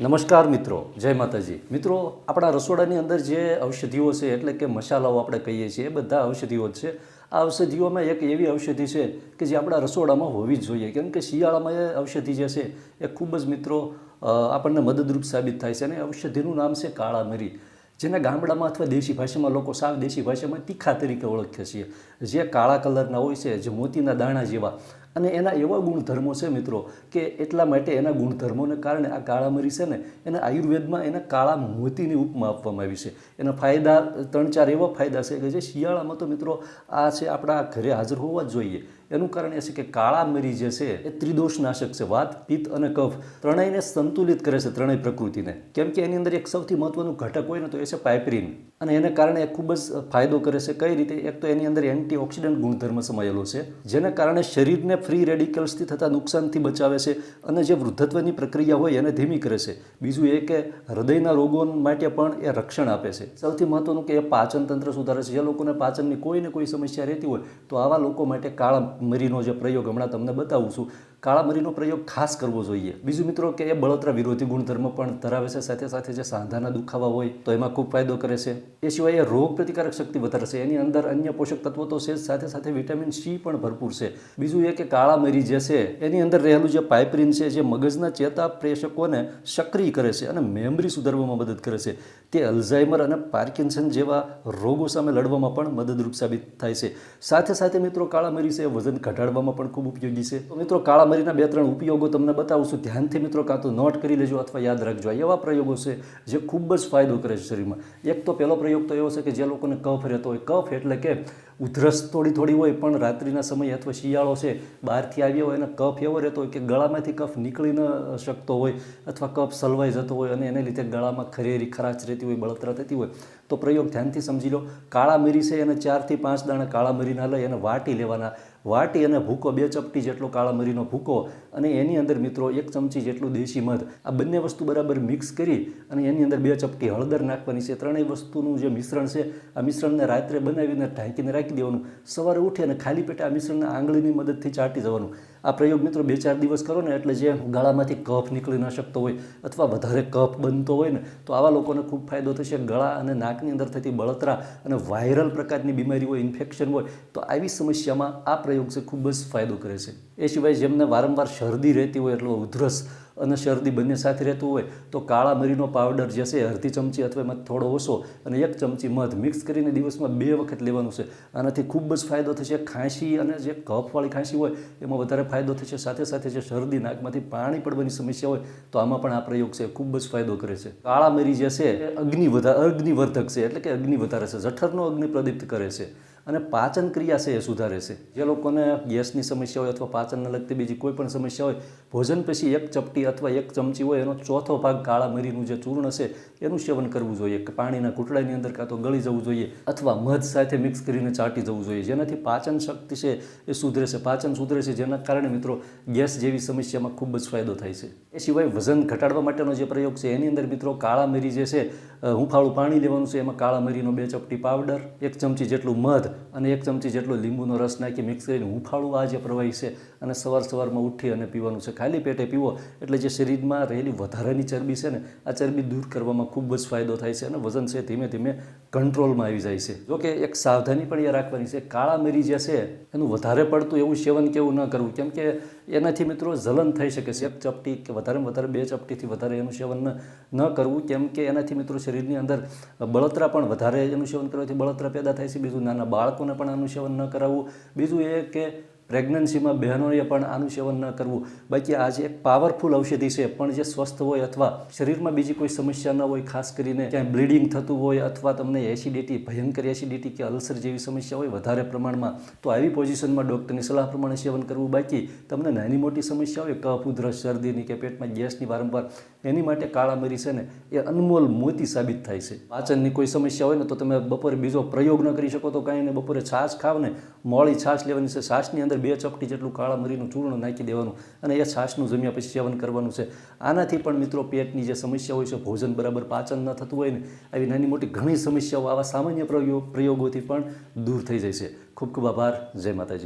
નમસ્કાર મિત્રો, જય માતાજી. મિત્રો, આપણા રસોડાની અંદર જે ઔષધિઓ છે, એટલે કે મસાલાઓ આપણે કહીએ છીએ, એ બધા ઔષધિઓ જ છે. આ ઔષધિઓમાં એક એવી ઔષધિ છે કે જે આપણા રસોડામાં હોવી જ જોઈએ. કેમ કે શિયાળામાં એ ઔષધિ જે છે, એ ખૂબ જ મિત્રો આપણને મદદરૂપ સાબિત થાય છે અને ઔષધિનું નામ છે કાળા મરી જેને ગામડામાં અથવા દેશી ભાષામાં લોકો સાવ દેશી ભાષામાં તીખા તરીકે ઓળખીએ છીએ જે કાળા કલરના હોય છે, જે મોતીના દાણા જેવા અને એના એવા ગુણધર્મો છે મિત્રો કે એટલા માટે એના ગુણધર્મોને કારણે આ કાળા મરી છે ને એને આયુર્વેદમાં એના કાળા મોતીની ઉપમા આપવામાં આવી છે. એના ફાયદા, ત્રણ ચાર એવા ફાયદા છે કે જે શિયાળામાં તો મિત્રો આ છે આપણા ઘરે હાજર હોવા જ જોઈએ. એનું કારણ એ છે કે કાળા મરી જે છે એ ત્રિદોષનાશક છે. વાત, પિત્ત અને કફ ત્રણેયને સંતુલિત કરે છે ત્રણેય પ્રકૃતિને. કેમ કે એની અંદર એક સૌથી મહત્વનું ઘટક હોય ને તો એ છે પાઇપરીન. અને એને કારણે એ ખૂબ જ ફાયદો કરે છે. કઈ રીતે? એક તો એની અંદર એન્ટીઓક્સિડન્ટ ગુણધર્મ સમાયેલો છે, જેના કારણે શરીરને ફ્રી રેડિકલ્સથી થતા નુકસાનથી બચાવે છે અને જે વૃદ્ધત્વની પ્રક્રિયા હોય એને ધીમી કરે છે. બીજું એ કે હૃદયના રોગો માટે પણ એ રક્ષણ આપે છે. સૌથી મહત્વનું કે એ પાચન તંત્ર સુધારે છે. જે લોકોને પાચનની કોઈ ને કોઈ સમસ્યા રહેતી હોય તો આવા લોકો માટે કાળા મરીનો જે પ્રયોગ હમણાં તમને બતાવું છું. કાળા મરીનો પ્રયોગ ખાસ કરવો જોઈએ. બીજું મિત્રો કે એ બળતરા વિરોધી ગુણધર્મ પણ ધરાવે છે. સાથે સાથે જે સાંધાના દુખાવા હોય, તો એમાં ખૂબ ફાયદો કરે છે. એ સિવાય એ રોગ પ્રતિકારક શક્તિ વધારે છે. એની અંદર અન્ય પોષક તત્વો તો છે સાથે સાથે વિટામિન સી પણ ભરપૂર છે. બીજું એ કે કાળા મરી જે છે, એની અંદર રહેલું જે પાઇપરીન છે, જે મગજના ચેતા પ્રેષકોને સક્રિય કરે છે અને મેમરી સુધારવામાં મદદ કરે છે. તે અલ્ઝાઇમર અને પાર્કિન્સન જેવા રોગો સામે લડવામાં પણ મદદરૂપ સાબિત થાય છે. સાથે સાથે મિત્રો કાળા મરી છે વજન ઘટાડવામાં પણ ખૂબ ઉપયોગી છે. મિત્રો કાળા મરીના બે ત્રણ ઉપયોગો તમને બતાવું છું. ધ્યાનથી મિત્રો કાં તો નોટ કરી લેજો અથવા યાદ રાખજો. એવા પ્રયોગો છે જે ખૂબ જ ફાયદો કરે છે શરીરમાં. એક તો પહેલો પ્રયોગ તો એવો છે કે જે લોકોને કફ રહેતો હોય. કફ એટલે કે ઉધરસ થોડી થોડી હોય પણ રાત્રિના સમયે અથવા શિયાળો છે, બહારથી આવ્યો હોય અને કફ એવો રહેતો હોય કે ગળામાંથી કફ નીકળી ન શકતો હોય અથવા કફ સલવાઈ જતો હોય અને એને લીધે ગળામાં ખરેરી, ખરાશ રહેતી હોય, બળતરા થતી હોય. તો પ્રયોગ ધ્યાનથી સમજી લો. કાળા મરી છે એને ચારથી પાંચ દાણા કાળા મરીના લઈ એને વાટી લેવાના. વાટી અને ભૂકો બે ચપટી જેટલો કાળા મરીનો ભૂકો અને એની અંદર મિત્રો એક ચમચી જેટલું દેશી મધ. આ બંને વસ્તુ બરાબર મિક્સ કરી અને એની અંદર બે ચપટી હળદર નાખવાની છે. ત્રણેય વસ્તુનું જે મિશ્રણ છે, આ મિશ્રણને રાત્રે બનાવીને ઢાંકીને રાખી દેવાનું. સવારે ઉઠી અને ખાલી પેટે આ મિશ્રણને આંગળીની મદદથી ચાટી જવાનું. આ પ્રયોગ મિત્રો બે ચાર દિવસ કરો ને એટલે જે ગળામાંથી કફ નીકળી ન શકતો હોય અથવા વધારે કફ બનતો હોય ને, તો આવા લોકોને ખૂબ ફાયદો થશે. ગળા અને નાકની અંદર થતી બળતરા અને વાયરલ પ્રકારની બીમારી હોય ઇન્ફેક્શન હોય, તો આવી સમસ્યામાં આ પ્રયોગ છે ખૂબ જ ફાયદો કરે છે. એ સિવાય જેમને વારંવાર શરદી રહેતી હોય, એટલે ઉધરસ અને શરદી બંને સાથે રહેતું હોય, તો કાળા મરીનો પાવડર જે છે અડધી ચમચી અથવા એમાં થોડો ઓછો અને એક ચમચી મધ મિક્સ કરીને દિવસમાં બે વખત લેવાનું છે. આનાથી ખૂબ જ ફાયદો થશે. ખાંસી અને જે કફવાળી ખાંસી હોય, એમાં વધારે ફાયદો થશે. સાથે સાથે જે શરદી નાકમાંથી પાણી પડવાની સમસ્યા હોય, તો આમાં પણ આ પ્રયોગ છે, ખૂબ જ ફાયદો કરે છે. કાળા મરી જે છે અગ્નિ વધાર અગ્નિવર્ધક છે, એટલે કે અગ્નિ વધારે છે. જઠરનો અગ્નિ પ્રદીપ્ત કરે છે. અને પાચન ક્રિયા છે એ સુધારે છે. જે લોકોને ગેસની સમસ્યા હોય અથવા પાચનને લગતી બીજી કોઈ પણ સમસ્યા હોય, ભોજન પછી એક ચપટી અથવા એક ચમચી હોય, એનો ચોથો ભાગ કાળા મરીનું જે ચૂર્ણ છે, એનું સેવન કરવું જોઈએ. કે પાણીના ઘૂંટડાની અંદર કાં તો ગળી જવું જોઈએ અથવા મધ સાથે મિક્સ કરીને ચાટી જવું જોઈએ. જેનાથી પાચન શક્તિ છે એ સુધરે છે. પાચન સુધરે છે જેના કારણે મિત્રો ગેસ જેવી સમસ્યામાં ખૂબ જ ફાયદો થાય છે. એ સિવાય વજન ઘટાડવા માટેનો જે પ્રયોગ છે, એની અંદર મિત્રો કાળા મરી જે છે હુંફાળું પાણી લેવાનું છે. એમાં કાળા મરીનો બે ચપટી પાવડર, એક ચમચી જેટલું મધ અને એક ચમચી જેટલો લીંબુનો રસ નાખી મિક્સ કરીને હુંફાળું આ જે પ્રવાહી છે અને સવાર સવારમાં ઉઠી અને પીવાનું છે. ખાલી પેટે પીવો એટલે જે શરીરમાં રહેલી વધારાની ચરબી છે ને, આ ચરબી દૂર કરવામાં ખૂબ જ ફાયદો થાય છે અને વજન છે ધીમે ધીમે કંટ્રોલમાં આવી જાય છે. જોકે એક સાવધાની પણ એ રાખવાની છે. કાળા મરી જે છે, એનું વધારે પડતું એવું સેવન કેવું ન કરવું. કેમ કે એનાથી મિત્રો જલન થઈ શકે છે. એક ચપટી કે વધારેમાં વધારે બે ચપટીથી વધારે એનું સેવન ન કરવું. કેમ કે એનાથી મિત્રો શરીરની અંદર બળતરા પણ વધારે એનું સેવન કરવાથી બળતરા પેદા થાય છે. બીજું નાના બાળકોને પણ આનું સેવન ન કરાવવું. બીજું એ કે પ્રેગ્નન્સીમાં બહેનોએ પણ આનું સેવન ન કરવું. બાકી આ જે એક પાવરફુલ ઔષધિ છે, પણ જે સ્વસ્થ હોય અથવા શરીરમાં બીજી કોઈ સમસ્યા ન હોય, ખાસ કરીને ક્યાંય બ્લીડિંગ થતું હોય અથવા તમને એસિડિટી, ભયંકર એસિડિટી કે અલ્સર જેવી સમસ્યા હોય વધારે પ્રમાણમાં, તો આવી પોઝિશનમાં ડૉક્ટરની સલાહ પ્રમાણે સેવન કરવું. બાકી તમને નાની મોટી સમસ્યા હોય, કફ, ઉધરસ, શરદીની કે પેટમાં ગેસની વારંવાર, એની માટે કાળા મરી છે ને, એ અનમોલ મોતી સાબિત થાય છે. પાચનની કોઈ સમસ્યા હોય ને, તો તમે બપોરે બીજો પ્રયોગ ન કરી શકો, તો કાંઈ ને બપોરે છાશ ખાવ ને મોળી છાશ લેવાની છે. છાશની અંદર બે ચપટી જેટલું કાળા મરીનું ચૂર્ણ નાખી દેવાનું અને એ છાશનું જમ્યા પછી સેવન કરવાનું છે. આનાથી પણ મિત્રો પેટની જે સમસ્યા હોય છે, ભોજન બરાબર પાચન ન થતું હોય ને, આવી નાની મોટી ઘણી સમસ્યાઓ આવા સામાન્ય પ્રયોગ પ્રયોગોથી પણ દૂર થઈ જાય છે. ખૂબ ખૂબ આભાર. જય માતાજી.